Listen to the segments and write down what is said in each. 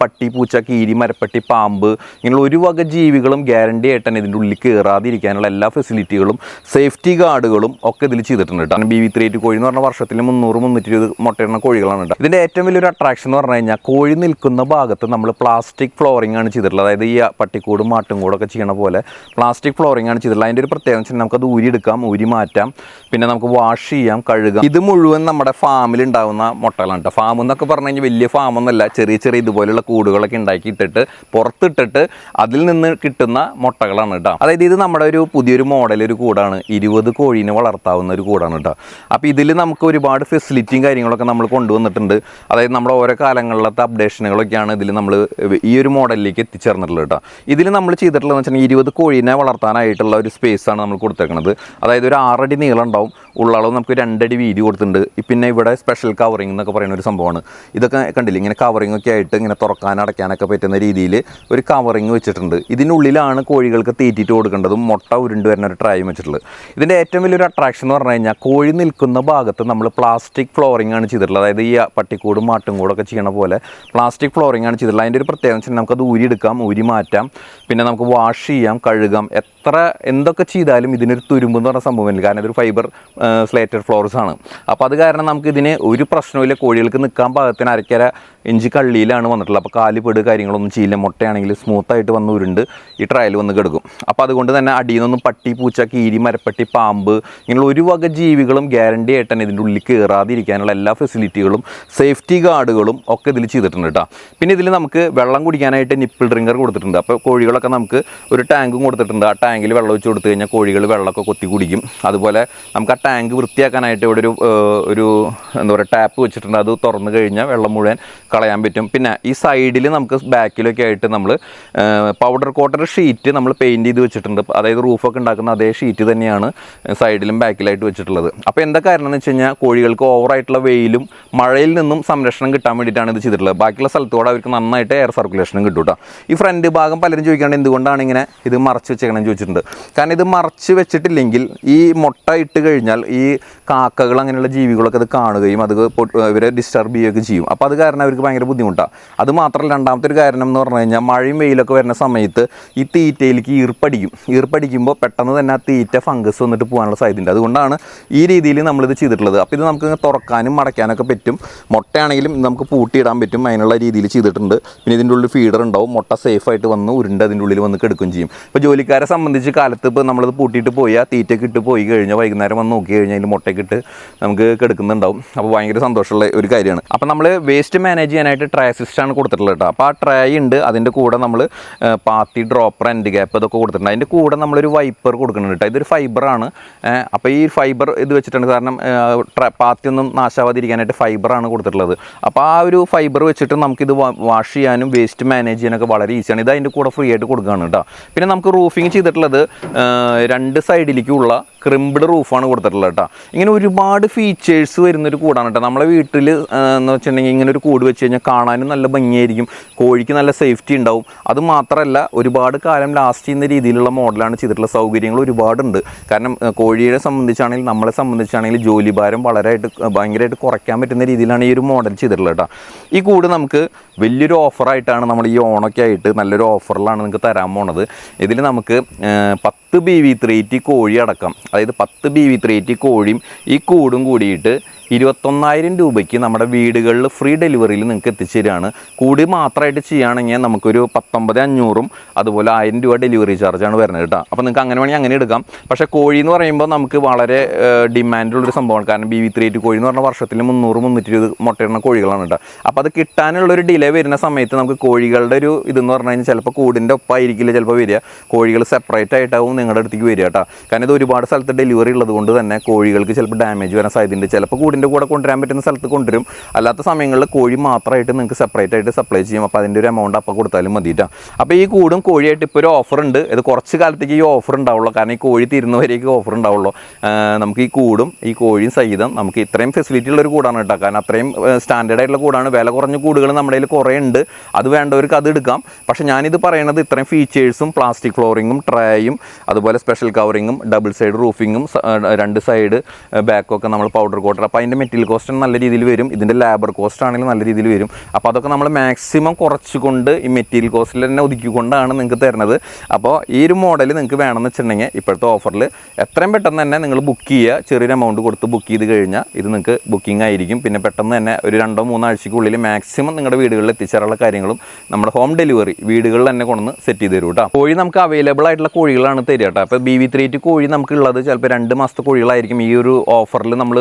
പട്ടി പൂച്ച കീരി മരപ്പട്ടി പാമ്പ് ഇങ്ങനെയുള്ള ഒരു വക ജീവികളും ഗ്യാരണ്ടി ആയിട്ട് തന്നെ ഇതിന്റെ ഉള്ളിൽ കയറാതിരിക്കാനുള്ള എല്ലാ ഫെസിലിറ്റികളും സേഫ്റ്റി ഗാർഡുകളും ഒക്കെ ഇതിൽ ചെയ്തിട്ടുണ്ട് കേട്ടോ ബി വി ത്രീ എയ്റ്റ് കോഴി എന്ന് പറഞ്ഞ വർഷത്തിൽ മുന്നൂറ് മുന്നൂറ്റി ഇരുപത് മുട്ടയിടുന്ന കോഴികളാണ് കേട്ടോ ഇതിന്റെ ഏറ്റവും വലിയൊരു അട്രാക്ഷൻ എന്ന് പറഞ്ഞു കഴിഞ്ഞാൽ കോഴി നിൽക്കുന്ന ഭാഗത്ത് നമ്മൾ പ്ലാസ്റ്റിക് ഫ്ലോറിംഗ് ആണ് ചെയ്തിട്ടുള്ളത്. അതായത് ഈ പട്ടിക്കൂടും മാട്ടും കൂടൊക്കെ ചെയ്യണ പോലെ പ്ലാസ്റ്റിക് ഫ്ലോറിംഗ് ആണ് ചെയ്തിട്ടുള്ളത്. അതിന്റെ ഒരു പ്രത്യേകത വെച്ചാൽ നമുക്കത് ഊരി എടുക്കാം ഊരി മാറ്റാം പിന്നെ നമുക്ക് വാഷ് ചെയ്യാം കഴുകാം. ഇത് മുഴുവൻ നമ്മുടെ ഫാമിൽ ഉണ്ടാകുന്ന മുട്ടകളാണ് കേട്ടോ ഫാം എന്നൊക്കെ പറഞ്ഞു കഴിഞ്ഞാൽ വലിയ ഫാമൊന്നുമല്ല ചെറിയ ചെറിയ ചെറിയ ഇതുപോലുള്ള കൂടുകളൊക്കെ ഉണ്ടാക്കി ഇട്ടിട്ട് പുറത്തിട്ടിട്ട് അതിൽ നിന്ന് കിട്ടുന്ന മുട്ടകളാണ് കേട്ടോ അതായത് ഇത് നമ്മുടെ ഒരു പുതിയൊരു മോഡൽ ഒരു കൂടാണ്. ഇരുപത് കോഴീനെ വളർത്താവുന്ന ഒരു കൂടാണ് കേട്ടോ അപ്പോൾ ഇതിൽ നമുക്ക് ഒരുപാട് ഫെസിലിറ്റിയും കാര്യങ്ങളൊക്കെ നമ്മൾ കൊണ്ടുവന്നിട്ടുണ്ട്. അതായത് നമ്മുടെ ഓരോ കാലങ്ങളിലത്തെ അപ്ഡേഷനുകളൊക്കെയാണ് ഇതിൽ നമ്മൾ ഈ ഒരു മോഡലിലേക്ക് എത്തിച്ചേർന്നിട്ടുള്ളത് കേട്ടോ ഇതിൽ നമ്മൾ ചെയ്തിട്ടുള്ളതെന്ന് വെച്ചിട്ടുണ്ടെങ്കിൽ ഇരുപത് കോഴീനെ വളർത്താനായിട്ടുള്ള ഒരു സ്പേസാണ് നമ്മൾ കൊടുത്തേക്കുന്നത് അതായത് ഒരു ആറടി നീളം ഉണ്ടാവും. ഉള്ളളവ് നമുക്ക് രണ്ടടി വീതി കൊടുത്തിട്ടുണ്ട്. പിന്നെ ഇവിടെ സ്പെഷ്യൽ കവറിംഗ് എന്നൊക്കെ പറയുന്ന ഒരു സംഭവമാണ്. ഇതൊക്കെ കണ്ടില്ല? ഇങ്ങനെ കവറിംഗ് ഒക്കെ ആയിട്ട് ഇങ്ങനെ തുറക്കാൻ അടയ്ക്കാനൊക്കെ പറ്റുന്ന രീതിയിൽ ഒരു കവറിങ് വെച്ചിട്ടുണ്ട്. ഇതിനുള്ളിലാണ് കോഴികൾക്ക് തീറ്റിട്ട് കൊടുക്കേണ്ടതും മുട്ട ഉരുണ്ട് വരുന്ന ഒരു ട്രായും വെച്ചിട്ടുള്ളത്. ഇതിന്റെ ഏറ്റവും വലിയൊരു അട്രാക്ഷൻ എന്ന് പറഞ്ഞു കഴിഞ്ഞാൽ കോഴി നിൽക്കുന്ന ഭാഗത്ത് നമ്മൾ പ്ലാസ്റ്റിക് ഫ്ലോറിംഗ് ആണ് ചെയ്തിട്ടുള്ളത്. അതായത് ഈ പട്ടിക്കൂടും മാട്ടും കൂടൊക്കെ ചെയ്യണ പോലെ പ്ലാസ്റ്റിക് ഫ്ലോറിംഗ് ആണ് ചെയ്തിട്ടുള്ളത്. അതിന്റെ ഒരു പ്രത്യേകത വെച്ചാൽ നമുക്കത് ഊരി എടുക്കാം ഊരി മാറ്റാം പിന്നെ നമുക്ക് വാഷ് ചെയ്യാം കഴുകാം. എത്ര എന്തൊക്കെ ചെയ്താലും ഇതിനൊരു തുരുമ്പ് എന്ന് പറഞ്ഞ സംഭവമില്ല കാരണം ഇതൊരു ഫൈബർ സ്ലേറ്റഡ് ഫ്ലോർസ് ആണ്. അപ്പോൾ അത് കാരണം നമുക്ക് ഇതിന് ഒരു പ്രശ്നമില്ല കോഴികൾക്ക് നിൽക്കാൻ പാകത്തിന് അരക്കര ഇഞ്ചി കള്ളിയിലാണ് വന്നിട്ടുള്ളത്. അപ്പോൾ കാൽ പെട് കാര്യങ്ങളൊന്നും ചെയ്യില്ല. മുട്ടയാണെങ്കിൽ സ്മൂത്തായിട്ട് വന്ന് ഉരുണ്ട് ഈ ട്രയൽ വന്ന് കിടക്കും. അപ്പോൾ അതുകൊണ്ട് തന്നെ അടിയിൽ നിന്നൊന്നും പട്ടി പൂച്ച കീരി മരപ്പട്ടി പാമ്പ് ഇങ്ങനെയുള്ള ഒരു വക ജീവികളും ഗ്യാരണ്ടി ആയിട്ട് തന്നെ ഇതിന്റെ ഉള്ളിൽ കയറാതിരിക്കാനുള്ള എല്ലാ ഫെസിലിറ്റികളും സേഫ്റ്റി ഗാർഡുകളും ഒക്കെ ഇതിൽ ചെയ്തിട്ടുണ്ട് കേട്ടോ പിന്നെ ഇതിൽ നമുക്ക് വെള്ളം കുടിക്കാനായിട്ട് നിപ്പിൾ ഡ്രിങ്കർ കൊടുത്തിട്ടുണ്ട്. അപ്പോൾ കോഴികളൊക്കെ നമുക്ക് ഒരു ടാങ്കും കൊടുത്തിട്ടുണ്ട്. ആ ടാങ്കിൽ വെള്ളം ഒഴിച്ച് കൊടുത്തു കഴിഞ്ഞാൽ കോഴികൾ വെള്ളമൊക്കെ കൊത്തി കുടിക്കും. അതുപോലെ നമുക്ക് ആ ടാങ്ക് വൃത്തിയാക്കാനായിട്ട് ഇവിടെ ഒരു ഒരു എന്താ പറയുക ടാപ്പ് വെച്ചിട്ടുണ്ട്. അത് തുറന്നു കഴിഞ്ഞാൽ വെള്ളം മുഴുവൻ കളയാൻ പറ്റും. പിന്നെ ഈ സൈഡിൽ നമുക്ക് ബാക്കിലൊക്കെ ആയിട്ട് നമ്മൾ പൗഡർ കോട്ടർ ഷീറ്റ് നമ്മൾ പെയിന്റ് ചെയ്ത് വെച്ചിട്ടുണ്ട്. അതായത് റൂഫൊക്കെ ഉണ്ടാക്കുന്ന അതേ ഷീറ്റ് തന്നെയാണ് സൈഡിലും ബാക്കിലായിട്ട് വെച്ചിട്ടുള്ളത്. അപ്പോൾ എന്താ കാരണം എന്ന് വെച്ച് കഴിഞ്ഞാൽ കോഴികൾക്ക് ഓവറായിട്ടുള്ള വെയിലും മഴയിൽ നിന്നും സംരക്ഷണം കിട്ടാൻ വേണ്ടിയിട്ടാണ് ഇത് ചെയ്തിട്ടുള്ളത്. ബാക്കിയുള്ള സ്ഥലത്തോടെ അവർക്ക് നന്നായിട്ട് എയർ സർക്കുലേഷനും കിട്ടും കേട്ടോ ഈ ഫ്രണ്ട് ഭാഗം പലരും ചോദിക്കാണ്ട് എന്തുകൊണ്ടാണ് ഇങ്ങനെ ഇത് മറച്ച് വെച്ചേക്കണമെന്ന് ചോദിച്ചിട്ടുണ്ട്. കാരണം ഇത് മറച്ച് വെച്ചിട്ടില്ലെങ്കിൽ ഈ മുട്ട ഇട്ട് കഴിഞ്ഞാൽ ഈ കാക്കകൾ അങ്ങനെയുള്ള ജീവികളൊക്കെ അത് കാണുകയും അത് ഇവരെ ഡിസ്റ്റർബ് ചെയ്യുകയൊക്കെ ചെയ്യും. അപ്പോൾ അത് കാരണം അവർക്ക് ഭയങ്കര ബുദ്ധിമുട്ടാണ് അത് മാത്രമല്ല രണ്ടാമത്തെ ഒരു കാരണം എന്ന് പറഞ്ഞു കഴിഞ്ഞാൽ മഴയും വെയിലൊക്കെ വരുന്ന സമയത്ത് ഈ തീറ്റയിലേക്ക് ഈർപ്പടിക്കും. ഈർപ്പടിക്കുമ്പോൾ പെട്ടെന്ന് തന്നെ ആ തീറ്റ ഫംഗസ് വന്നിട്ട് പോകാനുള്ള സാധ്യത ഉണ്ട് അതുകൊണ്ടാണ് ഈ രീതിയിൽ നമ്മളിത് ചെയ്തിട്ടുള്ളത്. അപ്പോൾ ഇത് നമുക്ക് തുറക്കാനും മടക്കാനൊക്കെ പറ്റും. മുട്ടയാണെങ്കിലും നമുക്ക് പൂട്ടിയിടാൻ പറ്റും. അതിനുള്ള രീതിയിൽ ചെയ്തിട്ടുണ്ട്. പിന്നെ ഇതിന്റെ ഉള്ളിൽ ഫീഡർ ഉണ്ടാവും. മുട്ട സേഫ് ആയിട്ട് വന്ന് ഉരുണ്ട് അതിന്റെ ഉള്ളിൽ വന്ന് കിടക്കുകയും ചെയ്യും. ഇപ്പോൾ ജോലിക്കാരെ സംബന്ധിച്ച് കാലത്ത് ഇപ്പോൾ നമ്മളത് പൂട്ടിയിട്ട് പോയി ആ തീറ്റയ്ക്ക് ഇട്ട് പോയി കഴിഞ്ഞാൽ വൈകുന്നേരം വന്ന് നോക്കി കഴിഞ്ഞാൽ അതിൽ മുട്ടയ്ക്ക് നമുക്ക് കിടക്കുന്നുണ്ടാവും. അപ്പോൾ ഭയങ്കര സന്തോഷമുള്ള ഒരു കാര്യമാണ്. അപ്പോൾ നമ്മൾ വേസ്റ്റ് മാനേജ് ചെയ്യാനായിട്ട് ട്രേ സിസ്റ്റാണ് കൊടുത്തിട്ടുള്ളത് കേട്ടോ. അപ്പോൾ ആ ട്രേ ഉണ്ട്. അതിന്റെ കൂടെ നമ്മൾ പാത്തി ഡ്രോപ്പർ എൻഡ് ഗ്യാപ്പ് ഇതൊക്കെ കൊടുത്തിട്ടുണ്ട്. അതിന്റെ കൂടെ നമ്മളൊരു വൈപ്പർ കൊടുക്കുന്നുണ്ട് കേട്ടോ. ഇതൊരു ഫൈബറാണ് അപ്പോൾ ഈ ഫൈബർ ഇത് വെച്ചിട്ടുണ്ട് കാരണം പാത്തി ഒന്നും നാശാവാതിരിക്കാനായിട്ട് ഫൈബറാണ് കൊടുത്തിട്ടുള്ളത്. അപ്പോൾ ആ ഒരു ഫൈബർ വെച്ചിട്ട് നമുക്കിത് വാഷ് ചെയ്യാനും വേസ്റ്റ് മാനേജ് ചെയ്യാനൊക്കെ വളരെ ഈസിയാണ് ഇത് അതിന്റെ കൂടെ ഫ്രീ ആയിട്ട് കൊടുക്കുകയാണ് കേട്ടോ. പിന്നെ നമുക്ക് റൂഫിങ് ചെയ്തിട്ടുള്ളത് രണ്ട് സൈഡിലേക്കുള്ള ക്രിംബിഡ് റൂഫാണ് കൊടുത്തിട്ടുള്ളത് കേട്ടോ. ഇങ്ങനെ ഒരുപാട് ഫീച്ചേഴ്സ് വരുന്നൊരു കൂടാണ് കേട്ടോ. നമ്മളെ വീട്ടിൽ എന്ന് വെച്ചിട്ടുണ്ടെങ്കിൽ ഇങ്ങനെ ഒരു കൂട് വെച്ച് കഴിഞ്ഞാൽ കാണാനും നല്ല ഭംഗിയായിരിക്കും. കോഴിക്ക് നല്ല സേഫ്റ്റി ഉണ്ടാവും. അത് മാത്രമല്ല ഒരുപാട് കാലം ലാസ്റ്റ് ചെയ്യുന്ന രീതിയിലുള്ള മോഡലാണ് ചെയ്തിട്ടുള്ള സൗകര്യങ്ങൾ ഒരുപാടുണ്ട്. കാരണം കോഴിയെ സംബന്ധിച്ചാണെങ്കിൽ നമ്മളെ സംബന്ധിച്ചാണെങ്കിൽ ജോലി ഭാരം വളരെയായിട്ട് ഭയങ്കരമായിട്ട് കുറയ്ക്കാൻ പറ്റുന്ന രീതിയിലാണ് ഈ ഒരു മോഡൽ ചെയ്തിട്ടുള്ളത് കേട്ടോ ഈ കൂട് നമുക്ക് വലിയൊരു ഓഫറായിട്ടാണ് നമ്മൾ ഈ ഓണൊക്കെ ആയിട്ട് നല്ലൊരു ഓഫറിലാണ് നിങ്ങൾക്ക് തരാൻ പോണത്. ഇതിൽ നമുക്ക് പത്ത് ബി വി ത്രീ ടി കോഴി അടക്കം അതായത് പത്ത് ബി വി ത്രീ ടി കോഴിയും ഈ കൂടും കൂടിയിട്ട് ഇരുപത്തൊന്നായിരം രൂപയ്ക്ക് നമ്മുടെ വീടുകളിൽ ഫ്രീ ഡെലിവറിയിൽ നിങ്ങൾക്ക് എത്തിച്ചു തരികയാണ്. കൂടി മാത്രമായിട്ട് ചെയ്യുകയാണെങ്കിൽ നമുക്കൊരു പത്തൊമ്പത് അഞ്ഞൂറും അതുപോലെ ആയിരം രൂപ ഡെലിവറി ചാർജാണ് വരുന്നത് കേട്ടോ. അപ്പോൾ നിങ്ങൾക്ക് അങ്ങനെ വേണമെങ്കിൽ അങ്ങനെ എടുക്കാം. പക്ഷേ കോഴി എന്ന് പറയുമ്പോൾ നമുക്ക് വളരെ ഡിമാൻഡുള്ളൊരു സംഭവമാണ്. കാരണം ബി വി ത്രീ കോഴി എന്ന് പറഞ്ഞാൽ വർഷത്തിൽ മുന്നൂറ് മുന്നൂറ്റി ഇരുപത് മുട്ടയിടുന്ന കോഴികളാണ് കേട്ടോ. അപ്പോൾ അത് കിട്ടാനുള്ളൊരു ഡിലേ വരുന്ന സമയത്ത് നമുക്ക് കോഴികളുടെ ഒരു ഇതെന്ന് പറഞ്ഞു കഴിഞ്ഞാൽ ചിലപ്പോൾ കൂടിന്റെ ഒപ്പമായിരിക്കില്ല ചിലപ്പോൾ വരിക. കോഴികൾ സെപ്പറേറ്റ് ആയിട്ടാവും നിങ്ങളുടെ അടുത്തേക്ക് വരിക കേട്ടോ കാരണം ഇത് ഒരുപാട് സ്ഥലത്ത് ഡെലിവറി ഉള്ളത് കൊണ്ട് തന്നെ കോഴികൾക്ക് ചിലപ്പോൾ ഡാമേജ് വരാൻ സാധ്യതയുണ്ട്. ചിലപ്പോൾ കൂടിന്റെ കൂടെ കൊണ്ടുവരാൻ പറ്റുന്ന സ്ഥലത്ത് കൊണ്ടുവരും. അല്ലാത്ത സമയങ്ങളിൽ കോഴി മാത്രമായിട്ട് നിങ്ങൾക്ക് സെപ്പറേറ്റ് ആയിട്ട് സപ്ലൈ ചെയ്യും. അപ്പോൾ അതിന്റെ ഒരു എമൗണ്ട് അപ്പോൾ കൊടുത്താലും മതിയിട്ടാ അപ്പോൾ ഈ കൂടും കോഴിയായിട്ട് ഇപ്പോൾ ഒരു ഓഫർ ഉണ്ട്. ഇത് കുറച്ച് കാലത്തേക്ക് ഈ ഓഫർ ഉണ്ടാവുള്ളൂ. കാരണം ഈ കോഴി തീരുന്നവരേക്ക് ഓഫർ ഉണ്ടാവുള്ളൂ. നമുക്ക് ഈ കൂടും ഈ കോഴിയും സഹിതം നമുക്ക് ഇത്രയും ഫെസിലിറ്റി ഉള്ള ഒരു കൂടാണ് കേട്ടോ കാരണം അത്രയും സ്റ്റാൻഡേർഡ് ആയിട്ടുള്ള കൂടാണ്. വില കുറഞ്ഞ കൂടുകൾ നമ്മുടെ കുറേ ഉണ്ട് അത് വേണ്ടവർക്ക് അത് എടുക്കാം. പക്ഷേ ഞാനിത് പറയണത് ഇത്രയും ഫീച്ചേഴ്സും പ്ലാസ്റ്റിക് ഫ്ലോറിങ്ങും ട്രേയും അതുപോലെ സ്പെഷ്യൽ കവറിങ്ങും ഡബിൾ സൈഡ് റൂഫിങ്ങും രണ്ട് സൈഡ് ബാക്കൊക്കെ നമ്മൾ പൗഡർ കോട്ടർ അപ്പോൾ അതിന്റെ മെറ്റീരിയൽ കോസ്റ്റ് നല്ല രീതിയിൽ വരും. ഇതിന്റെ ലേബർ കോസ്റ്റ് ആണെങ്കിലും നല്ല രീതിയിൽ വരും. അപ്പോൾ അതൊക്കെ നമ്മൾ മാക്സിമം കുറച്ചുകൊണ്ട് ഈ മെറ്റീരിയൽ കോസ്റ്റിൽ തന്നെ ഒതുക്കിക്കൊണ്ടാണ് നിങ്ങൾക്ക് തരുന്നത്. അപ്പോൾ ഈ ഒരു മോഡൽ നിങ്ങൾക്ക് വേണമെന്ന് വെച്ചിട്ടുണ്ടെങ്കിൽ ഇപ്പോഴത്തെ ഓഫറിൽ എത്രയും പെട്ടെന്ന് തന്നെ നിങ്ങൾ ബുക്ക് ചെയ്യുക. ചെറിയൊരു എമൗണ്ട് കൊടുത്ത് ബുക്ക് ചെയ്ത് കഴിഞ്ഞാൽ ഇത് നിങ്ങൾക്ക് ബുക്കിംഗ് ആയിരിക്കും. പിന്നെ പെട്ടെന്ന് തന്നെ ഒരു രണ്ടോ മൂന്നോ ആഴ്ചയ്ക്കുള്ളിൽ മാക്സിമം നിങ്ങളുടെ വീടുകളിൽ എത്തിച്ചേരാനുള്ള കാര്യങ്ങളും നമ്മുടെ ഹോം ഡെലിവറി വീടുകളിൽ തന്നെ കൊണ്ടുവന്ന് സെറ്റ് ചെയ്ത് തരും കേട്ടോ കോഴി നമുക്ക് അവൈലബിൾ ആയിട്ടുള്ള കോഴികളാണ് തരിക കേട്ടോ അപ്പോൾ ബി വി ത്രീ കോഴി നമുക്കുള്ളത് ചിലപ്പോൾ രണ്ട് മാസത്തെ കോഴികളായിരിക്കും ഈ ഒരു ഓഫറിൽ നമ്മൾ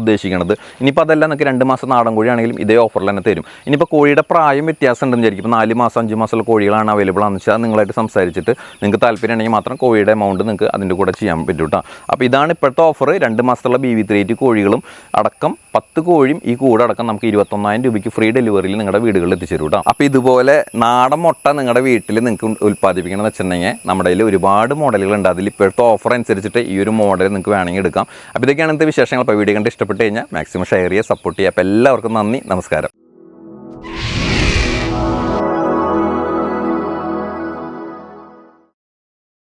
ഉദ്ദേശിക്കുന്നത് ഇനിയിപ്പോൾ അതല്ല നമുക്ക് രണ്ട് മാസം നാടൻ കോഴിയാണെങ്കിലും ഇതേ ഓഫറിൽ തന്നെ തരും. ഇനിയിപ്പോൾ കോഴിയുടെ പ്രായം വ്യത്യാസം ഉണ്ടെന്ന് വിചാരിക്കും. നാല് മാസം അഞ്ച് മാസമുള്ള കോഴികളാണ് അവൈലബിൾ ആണെന്ന് വെച്ചാൽ നിങ്ങളായിട്ട് സംസാരിച്ചിട്ട് നിങ്ങൾക്ക് താല്പര്യം ഉണ്ടെങ്കിൽ മാത്രം കോഴിയുടെ എമൗണ്ട് നിങ്ങൾക്ക് അതിന്റെ കൂടെ ചെയ്യാൻ പറ്റും കേട്ടോ അപ്പോൾ ഇതാണ് ഇപ്പോഴത്തെ ഓഫർ രണ്ട് മാസത്തുള്ള ബി വി ത്രീ കോഴികളും അടക്കം പത്ത് കോഴിയും ഈ കൂടെ അടക്കം നമുക്ക് ഇരുപത്തൊന്നായിരം രൂപയ്ക്ക് ഫ്രീ ഡെലിവറിയിൽ നിങ്ങളുടെ വീടുകളിൽ എത്തിച്ചു തരും കേട്ടോ അപ്പോൾ ഇതുപോലെ നാടൻ മുട്ട നിങ്ങളുടെ വീട്ടിൽ നിങ്ങൾക്ക് ഉൽപ്പാദിപ്പിക്കണമെന്ന് വെച്ചിട്ടുണ്ടെങ്കിൽ നമ്മുടെ കയ്യിൽ ഒരുപാട് മോഡലുകൾ ഉണ്ട് അതിൽ ഇപ്പോഴത്തെ ഓഫർ അനുസരിച്ചിട്ട് ഈ ഒരു മോഡൽ നിങ്ങൾക്ക് വേണമെങ്കിൽ എടുക്കാം. അപ്പോൾ ഇതൊക്കെയാണ് ഇന്നത്തെ വിശേഷങ്ങൾ. അപ്പോൾ വീഡിയോ കണ്ട് ഇഷ്ടപ്പെട്ട് കഴിഞ്ഞാൽ മാക്സിമം ഷെയർ ചെയ്യുക സപ്പോർട്ട് ചെയ്യുക. അപ്പോൾ എല്ലാവർക്കും നന്ദി നമസ്കാരം.